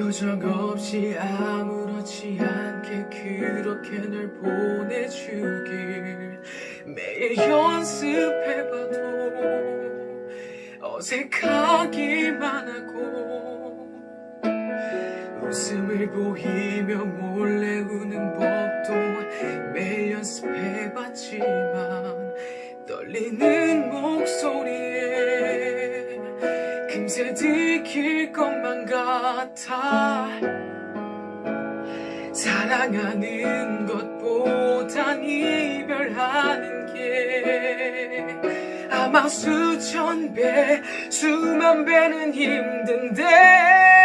표정 없이 아무렇지 않게 그렇게 널 보내주길. 매일 연습해봐도 어색하기만 하고 웃음을 보이며 몰래 우는 법도 매일 연습해봤지만 떨리는 목소리에 금세 들킬 것만 같아. 사랑하는 것보단 이별하는 게 아마 수천 배 수만 배는 힘든데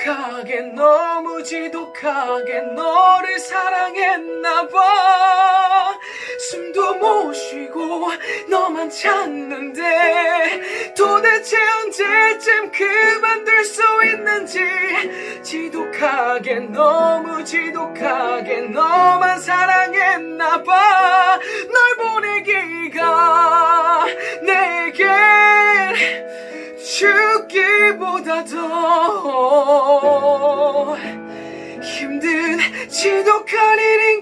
지독하게 너무 지독하게 너를 사랑했나 봐. 숨도 못 쉬고 너만 찾는데 도대체 언제쯤 그만둘 수 있는지. 지독하게 너무 지독하게 너만 사랑했나 봐. 널 보내기가 내겐 죽기보다 더 힘